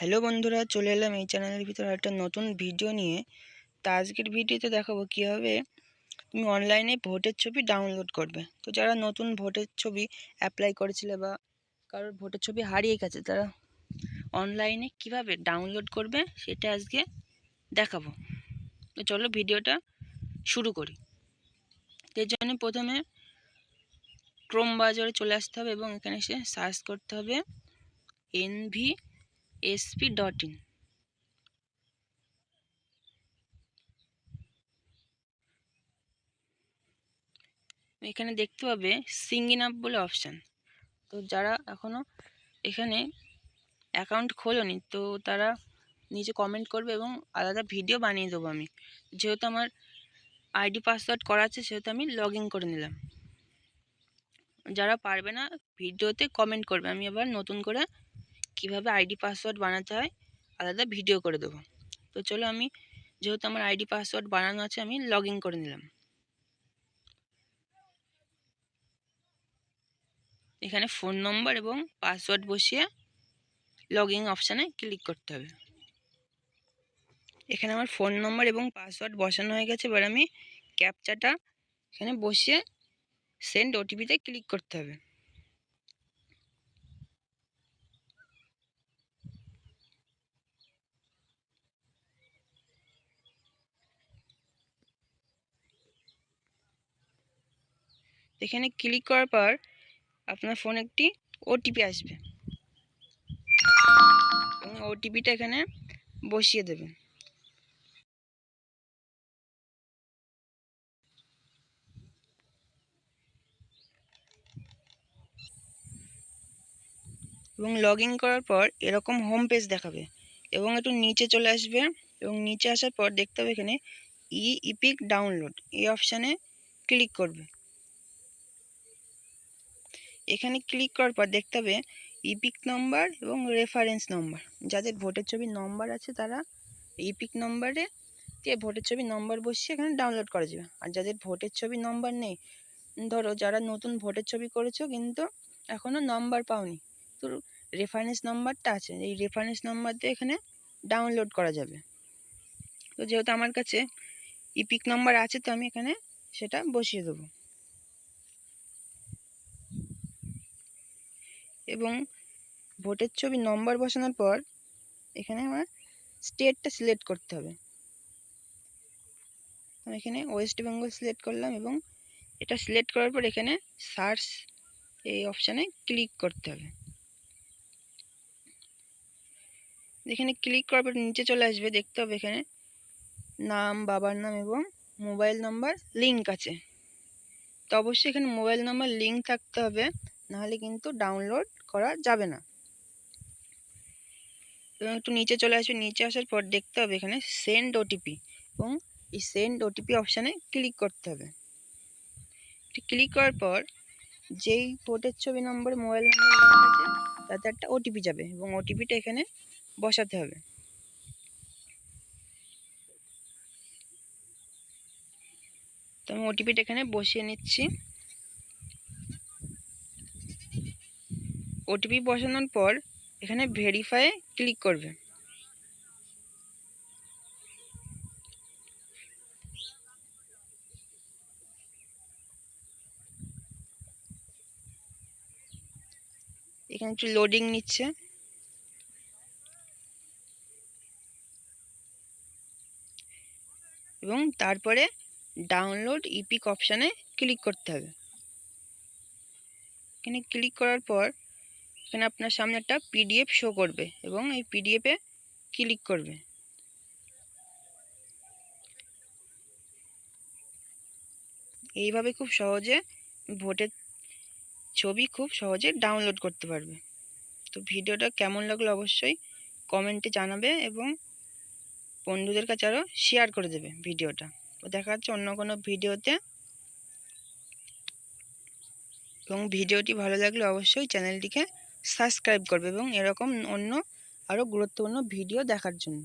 Hello বন্ধুরা, চলে এলাম এই চ্যানেলের ভিতরে একটা নতুন ভিডিও নিয়ে। তা আজকের ভিডিওতে দেখাবো কীভাবে তুমি অনলাইনে ভোটের ছবি ডাউনলোড করবে। তো যারা নতুন ভোটের ছবি অ্যাপ্লাই করেছিলে বা কারোর ভোটের ছবি হারিয়ে গেছে, তারা অনলাইনে কীভাবে ডাউনলোড করবে সেটা আজকে দেখাবো। তো চলো ভিডিওটা শুরু করি। এর জন্য প্রথমে ক্রোম বাজারে চলে আসতে হবে এবং এখানে এসে সার্চ করতে হবে এনভি এসপি ডট ইন এখানে দেখতে পাবে সিঙ্গিং আপ বলে অপশান তো যারা এখনও এখানে অ্যাকাউন্ট খোলোনি, তো তারা নিচে কমেন্ট করবে এবং আলাদা ভিডিও বানিয়ে দেবো আমি। যেহেতু আমার আইডি পাসওয়ার্ড করা আছে, সেহেতু আমি লগ করে নিলাম। যারা পারবে না ভিডিওতে কমেন্ট করবে। আমি আবার নতুন করে কীভাবে আইডি পাসওয়ার্ড বানাতে হয়, আলাদা ভিডিও করে দেবো। তো চলো আমি, যেহেতু আমার আইডি পাসওয়ার্ড বানানো আছে, আমি লগ করে নিলাম। এখানে ফোন নম্বর এবং পাসওয়ার্ড বসিয়ে লগ ইন অপশানে ক্লিক করতে হবে। এখানে আমার ফোন নম্বর এবং পাসওয়ার্ড বসানো হয়ে গেছে, এবার আমি ক্যাপচাটা এখানে বসিয়ে সেন্ড ওটিপিতে ক্লিক করতে হবে। এখানে ক্লিক করার পর আপনার ফোনে একটি ওটিপি আসবে। এবং ওটিপিটা এখানে বসিয়ে দেবেন এবং লগ করার পর এরকম হোম পেজ দেখাবে। এবং একটু নিচে চলে আসবে এবং নিচে আসার পর দেখতে হবে এখানে ই ইপিক ডাউনলোড এই অপশানে ক্লিক করবে। এখানে ক্লিক করার পর দেখতে হবে ইপিক নম্বর এবং রেফারেন্স নম্বর যাদের ভোটের ছবির নম্বর আছে তারা ইপিক নম্বরে দিয়ে ভোটের ছবি নম্বর বসিয়ে এখানে ডাউনলোড করা যাবে। আর যাদের ভোটের ছবি নম্বর নেই, ধরো যারা নতুন ভোটের ছবি করেছ কিন্তু এখনও নম্বর পাওনি, তো রেফারেন্স নম্বরটা আছে, এই রেফারেন্স নম্বর দিয়ে এখানে ডাউনলোড করা যাবে। তো যেহেতু আমার কাছে ইপিক নম্বর আছে, তো আমি এখানে সেটা বসিয়ে দেবো। এবং ভোটের ছবি নম্বর বসানোর পর এখানে আমার স্টেটটা সিলেক্ট করতে হবে। আমি এখানে ওয়েস্ট বেঙ্গল সিলেক্ট করলাম এবং এটা সিলেক্ট করার পর এখানে সার্চ এই অপশানে ক্লিক করতে হবে। এখানে ক্লিক করার পর নিচে চলে আসবে, দেখতে হবে এখানে নাম, বাবার নাম এবং মোবাইল নাম্বার লিঙ্ক আছে। তো অবশ্যই এখানে মোবাইল নাম্বার লিঙ্ক থাকতে হবে। নাহলে কিন্তু ডাউনলোড করা যাবে না। এবং একটু নিচে চলে আসবে, নিচে আসার পর দেখতে হবে এখানে সেন্ড ওটিপি এবং এই সেন্ড ওটিপি অপশানে ক্লিক করতে হবে। ক্লিক করার পর যেই ভোটের ছবি নম্বর মোবাইল নম্বর আছে, তাতে একটা ওটিপি যাবে এবং ওটিপিটা এখানে বসাতে হবে। তো আমি ওটিপিটা এখানে বসিয়ে নিচ্ছি। ওটিপি বসানোর পর এখানে ভেরিফাই ক্লিক করবে। এখানে একটু লোডিং নিচ্ছে। এবং তারপরে ডাউনলোড ইপিক অপশানে ক্লিক করতে হবে। এখানে ক্লিক করার পর এখানে আপনার সামনে একটা পিডিএফ শো করবে এবং এই পিডিএফে ক্লিক করবে। এইভাবে খুব সহজে ভোটের ছবি খুব সহজে ডাউনলোড করতে পারবে। তো ভিডিওটা কেমন লাগল অবশ্যই কমেন্টে জানাবে এবং বন্ধুদের কাছে আরও শেয়ার করে দেবে ভিডিওটা। দেখা যাচ্ছে অন্য কোনো ভিডিওতে। এবং ভিডিওটি ভালো লাগলে অবশ্যই চ্যানেলটিকে সাবস্ক্রাইব করবে এবং এরকম অন্য আরও গুরুত্বপূর্ণ ভিডিও দেখার জন্য।